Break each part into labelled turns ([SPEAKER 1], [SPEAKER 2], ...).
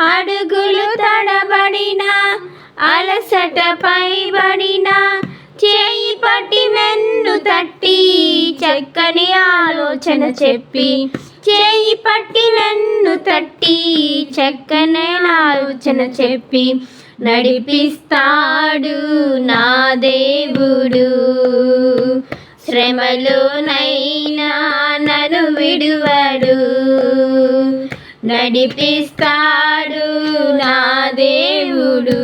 [SPEAKER 1] అడుగులు తడబడిన అలసట పైబడిన చేయి పట్టి వెన్ను తట్టి చక్కని ఆలోచన చెప్పి చేయి పట్టి వెన్ను తట్టి చక్కని ఆలోచన చెప్పి నడిపిస్తాడు నా దేవుడు. శ్రమలోనైనా నన్ను విడువడు. నడిపిస్తాడు నా దేవుడు.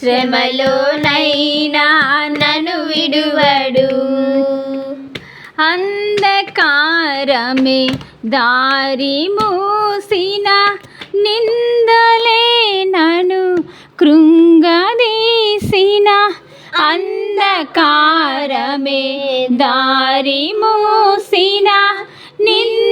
[SPEAKER 1] శ్రమలోనైనా నన్ను విడువడు. అంధకారమే దారి మూసిన నిందలే నను కృంగదీసిన. అంధకారమే దారి మూసిన నింద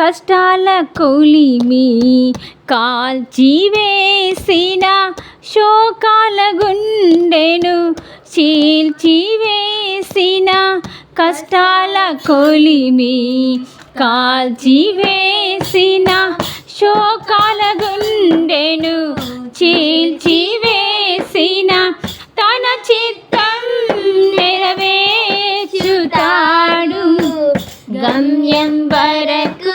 [SPEAKER 1] కష్టాల కొలిమి కాల్చివేసిన శోకాల గుండెను చీల్చివేసిన కష్టాల కొలిమి కాల్చివేసిన శోకాల గుండెను చీల్చివేసిన తన చిత్తం నెరవేర్చుతాడు. గమ్యం వరకు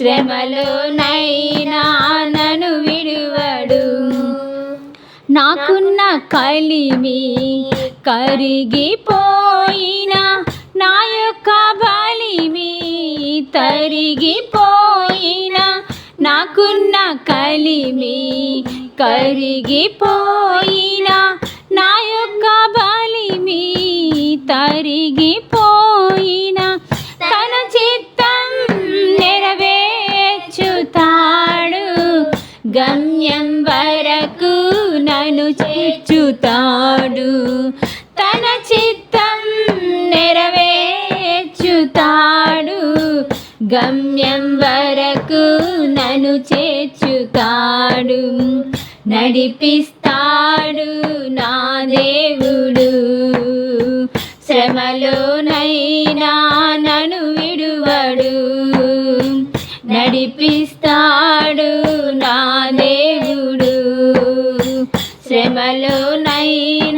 [SPEAKER 1] శ్రమలోనైనా నన్ను విడువడు. నాకున్న కలిమి కరిగిపోయిన నా యొక్క బలిమి తరిగిపోయిన నాకున్న కలిమి కరిగిపోయిన నా యొక్క బలిమి తరిగిపో గమ్యం వరకు నన్ను చేర్చుతాడు. తన చిత్తం నెరవేర్చుతాడు. గమ్యం వరకు నన్ను చేర్చుతాడు. నడిపిస్తాడు నా దేవుడు. శ్రమలోనైనా నన్ను విడువడు. నడిపిస్తాడు నా దేవుడు. శ్రమలోనైనా